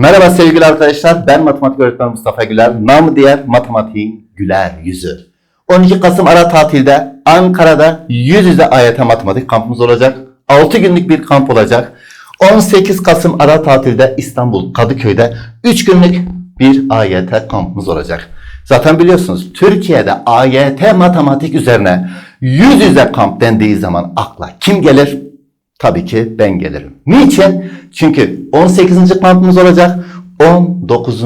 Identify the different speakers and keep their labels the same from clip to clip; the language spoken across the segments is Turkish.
Speaker 1: Merhaba sevgili arkadaşlar. Ben matematik öğretmeni Mustafa Güler. Namı diğer matematiğin güler yüzü. 12 Kasım ara tatilde Ankara'da yüz yüze AYT matematik kampımız olacak. 6 günlük bir kamp olacak. 18 Kasım ara tatilde İstanbul Kadıköy'de 3 günlük bir AYT kampımız olacak. Zaten biliyorsunuz Türkiye'de AYT matematik üzerine yüz yüze kamp dendiği zaman akla kim gelir? Tabii ki ben gelirim. Niçin? Çünkü 18. kampımız olacak. 19.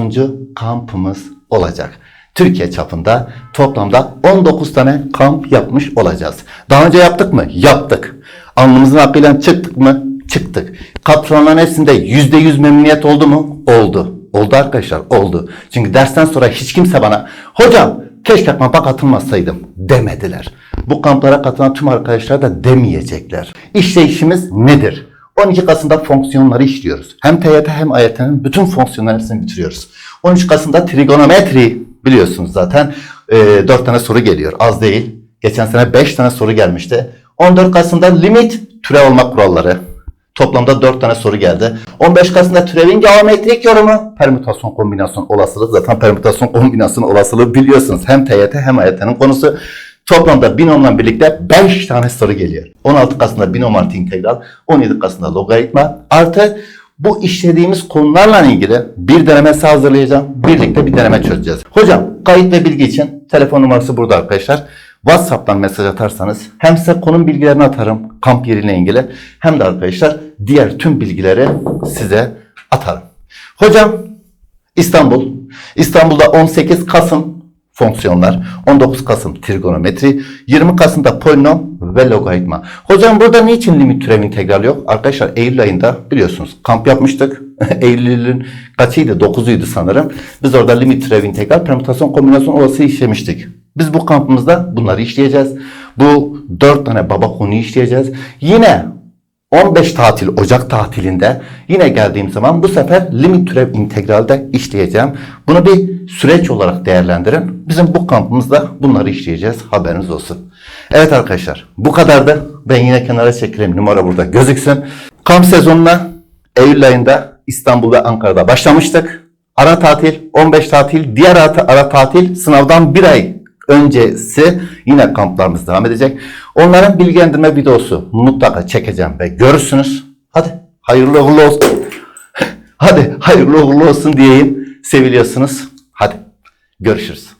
Speaker 1: kampımız olacak. Türkiye çapında toplamda 19 tane kamp yapmış olacağız. Daha önce yaptık mı? Yaptık. Alnımızın hakkıyla çıktık mı? Çıktık. Katılımların hepsinde %100 memnuniyet oldu mu? Oldu. Oldu arkadaşlar oldu. Çünkü dersten sonra hiç kimse bana hocam keşke kampa katılmasaydım demediler. Bu kamplara katılan tüm arkadaşlar da demeyecekler. İşleyişimiz nedir? 12 Kasım'da fonksiyonları işliyoruz. Hem TYT hem AYT'nin bütün fonksiyonlarını bitiriyoruz. 13 Kasım'da trigonometri biliyorsunuz zaten. E, 4 tane soru geliyor. Az değil. Geçen sene 5 tane soru gelmişti. 14 Kasım'da limit türev olma kuralları. Toplamda 4 tane soru geldi. 15 Kasım'da türevin geometrik yorumu, permütasyon kombinasyon olasılığı. Zaten permütasyon kombinasyon olasılığı biliyorsunuz. Hem TYT hem AYT'nin konusu. Toplamda binomla birlikte 5 tane soru geliyor. 16 Kasım'da binom artı integral, 17 Kasım'da logaritma artı bu işlediğimiz konularla ilgili bir denemesi hazırlayacağım. Birlikte bir deneme çözeceğiz. Hocam kayıt ve bilgi için telefon numarası burada arkadaşlar. WhatsApp'tan mesaj atarsanız hem size konum bilgilerini atarım kamp yeriyle ilgili hem de arkadaşlar diğer tüm bilgileri size atarım. Hocam İstanbul. İstanbul'da 18 Kasım fonksiyonlar, 19 Kasım trigonometri, 20 Kasım'da polinom ve logaritma. Hocam burada niçin limit türev integral yok? Arkadaşlar Eylül ayında biliyorsunuz kamp yapmıştık. Eylül'ün kaçıydı? 9'uydu sanırım. Biz orada limit türev integral, permütasyon kombinasyon olası işlemiştik. Biz bu kampımızda bunları işleyeceğiz. Bu 4 tane baba konuyu işleyeceğiz. Yine 15 tatil Ocak tatilinde yine geldiğim zaman bu sefer limit türev integralde işleyeceğim. Bunu bir süreç olarak değerlendirin. Bizim bu kampımızda bunları işleyeceğiz. Haberiniz olsun. Evet arkadaşlar bu kadardı. Ben yine kenara çekileyim. Numara burada gözüksün. Kamp sezonuna Eylül ayında İstanbul ve Ankara'da başlamıştık. Ara tatil, 15 tatil, diğer ara, ara tatil sınavdan bir ay öncesi yine kamplarımız devam edecek. Onların bilgilendirme videosu mutlaka çekeceğim ve görürsünüz. Hadi hayırlı uğurlu olsun. Hadi hayırlı uğurlu olsun diyeyim. Seviliyorsunuz. Hadi görüşürüz.